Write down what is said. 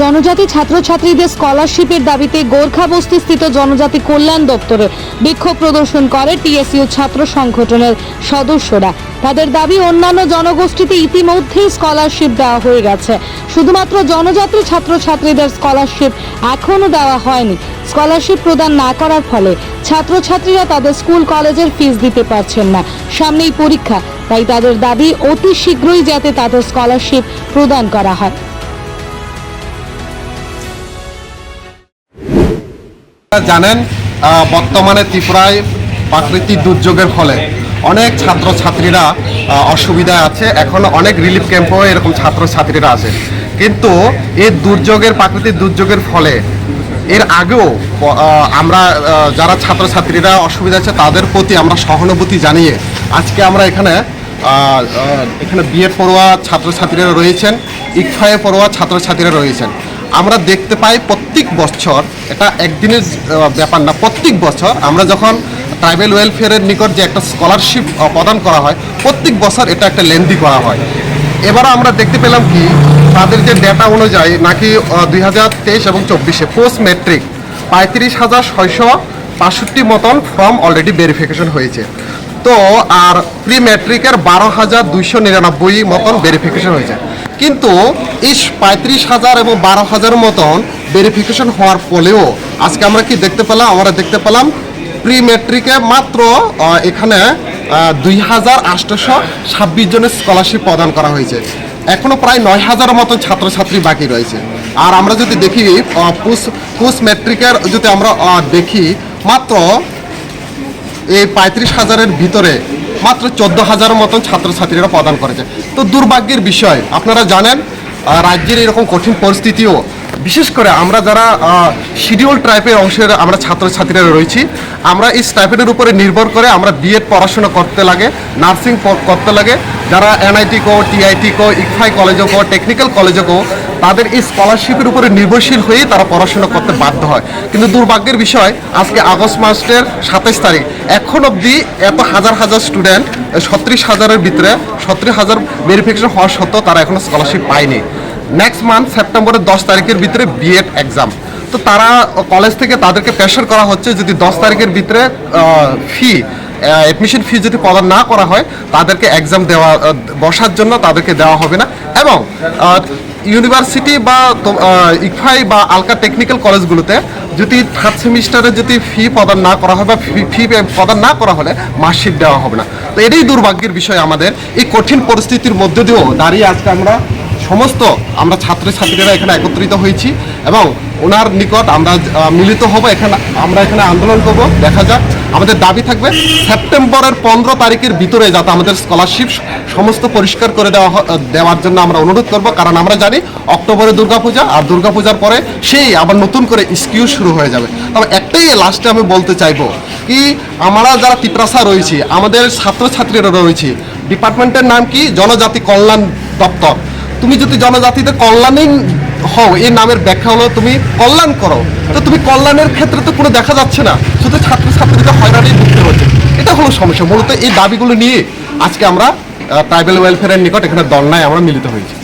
জনজাতি ছাত্রছাত্রীদের স্কলারশিপের দাবিতে গোর্খা বস্তিস্থিত জনজাতি কল্যাণ দপ্তরে বিক্ষোভ প্রদর্শন করে টিএসইউ ছাত্র সংগঠনের সদস্যরা। তাদের দাবি, অন্যান্য জনগোষ্ঠীতে ইতিমধ্যেই স্কলারশিপ দেওয়া হয়ে গেছে। শুধুমাত্র জনজাতি ছাত্রছাত্রীদের স্কলারশিপ এখনও দেওয়া হয়নি। স্কলারশিপ প্রদান না করার ফলে ছাত্রছাত্রীরা তাদের স্কুল, কলেজের ফিস দিতে পারছেন না। সামনেই পরীক্ষা, তাই তাদের দাবি, অতি শীঘ্রই যাতে তাদের স্কলারশিপ প্রদান করা হয়। জানেন বর্তমানে ত্রিপুরায় প্রাকৃতিক দুর্যোগের ফলে অনেক ছাত্রছাত্রীরা আহ, অসুবিধায় আছে। এখন অনেক রিলিফ ক্যাম্পও এরকম ছাত্রছাত্রীরা আছে। কিন্তু এই দুর্যোগের প্রাকৃতিক দুর্যোগের ফলে এর আগেও আমরা যারা ছাত্রছাত্রীরা অসুবিধা আছে তাদের প্রতি আমরা সহানুভূতি জানিয়ে আজকে আমরা এখানে এখানে বিএড পড়ুয়া ছাত্রছাত্রীরা রয়েছেন ইকফায়ে পড়ুয়া ছাত্রছাত্রীরা রয়েছেন। আমরা দেখতে পাই প্রত্যেক বছর, এটা একদিনের ব্যাপার না, প্রত্যেক বছর আমরা যখন ট্রাইবেল ওয়েলফেয়ারের নিকট যে একটা স্কলারশিপ প্রদান করা হয়, প্রত্যেক বছর এটা একটা লেন্দি করা হয়। এবার আমরা দেখতে পেলাম কি, তাদের যে ডেটা অনুযায়ী নাকি দুই হাজার তেইশ এবং চব্বিশে পোস্ট মেট্রিক পঁয়ত্রিশ হাজার ছয়শো বাষট্টি মতন ফর্ম অলরেডি ভেরিফিকেশন হয়েছে। তো, আর প্রি ম্যাট্রিকের বারো হাজার দুইশো নিরানব্বই মতন ভেরিফিকেশন হয়েছে। কিন্তু এই পঁয়ত্রিশ হাজার এবং বারো হাজার মতন ভেরিফিকেশন হওয়ার ফলেও আজকে আমরা কি দেখতে পেলাম? আমরা দেখতে পেলাম প্রি ম্যাট্রিকে মাত্র এখানে দুই হাজার আটশোশো ছাব্বিশ জনের স্কলারশিপ প্রদান করা হয়েছে। এখনও প্রায় নয় হাজার মতন ছাত্রছাত্রী বাকি রয়েছে। আর আমরা যদি দেখি পোস্ট ম্যাট্রিকের যদি আমরা দেখি, মাত্র এই পঁয়ত্রিশ হাজারের ভিতরে মাত্র চোদ্দ হাজারের মতন ছাত্রছাত্রীরা প্রদান করেছে। তো দুর্ভাগ্যের বিষয়, আপনারা জানেন রাজ্যের এরকম কঠিন পরিস্থিতিও বিশেষ করে আমরা যারা শিডিউল ট্রাইপের অংশের আমরা ছাত্রছাত্রীরা রয়েছি, আমরা এই স্টাইপেন্ডের উপরে নির্ভর করে আমরা বিএড পড়াশোনা করতে লাগে নার্সিং করতে লাগে। যারা এনআইটি কো টিআইটি কো ইকফাই কলেজও কো টেকনিক্যাল কলেজও কো, তাদের এই স্কলারশিপের উপরে নির্ভরশীল হয়েই তারা পড়াশোনা করতে বাধ্য হয়। কিন্তু দুর্ভাগ্যের বিষয়, আজকে আগস্ট মাসের সাতাইশ তারিখ, এখন অবধি এত হাজার হাজার স্টুডেন্ট ছত্রিশ হাজারের ভিতরে, ছত্রিশ হাজার ভেরিফিকেশন হওয়া সত্ত্বেও তারা এখনও স্কলারশিপ পায়নি। নেক্সট মান্থ সেপ্টেম্বরের দশ তারিখের ভিতরে বিএড এক্সাম তো তারা কলেজ থেকে তাদেরকে প্রেশার করা হচ্ছে যদি দশ তারিখের ভিতরে ফি অ্যাডমিশন ফি যদি প্রদান না করা হয়, তাদেরকে এক্সাম দেওয়া বসার জন্য তাদেরকে দেওয়া হবে না। এবং ইউনিভার্সিটি বা ইকফাই বা আলকা টেকনিক্যাল কলেজগুলোতে যদি থার্ড সেমিস্টারে যদি ফি প্রদান না করা হয় বা ফি প্রদান না করা হলে মার্কশিট দেওয়া হবে না। তো এটাই দুর্ভাগ্যের বিষয় আমাদের। এই কঠিন পরিস্থিতির মধ্যে দিয়েও দাঁড়িয়ে আজকে আমরা সমস্ত আমরা ছাত্রছাত্রীরা এখানে একত্রিত হয়েছি এবং ওনার নিকট আমরা মিলিত হব, এখানে আমরা এখানে আন্দোলন করব, দেখা যাক। আমাদের দাবি থাকবে, সেপ্টেম্বরের পনেরো তারিখের ভিতরে যাতে আমাদের স্কলারশিপ সমস্ত পরিষ্কার করে দেওয়া দেওয়ার জন্য আমরা অনুরোধ করব। কারণ আমরা জানি অক্টোবরে দুর্গাপূজা, আর দুর্গাপূজার পরে সেই আবার নতুন করে স্কিউ শুরু হয়ে যাবে। তবে একটাই লাস্টে আমি বলতে চাইব কি, আমরা যারা তিপ্রাসা রয়েছি, আমাদের ছাত্রছাত্রীরা রয়েছি, ডিপার্টমেন্টের নাম কি? জনজাতি কল্যাণ দপ্তর। তুমি যদি জনজাতিদের কল্যাণী হও, এই নামের ব্যাখ্যা হলো তুমি কল্যাণ করো। তো তুমি কল্যাণের ক্ষেত্রে তো কোনো দেখা যাচ্ছে না, শুধু ছাত্র ছাত্রছাত্রীদের হয়রানি ভুগতে হচ্ছে এটা হলো সমস্যা। মূলত এই দাবিগুলো নিয়ে আজকে আমরা ট্রাইবেল ওয়েলফেয়ারের নিকট এখানে দলনায় আমরা মিলিত হয়েছি।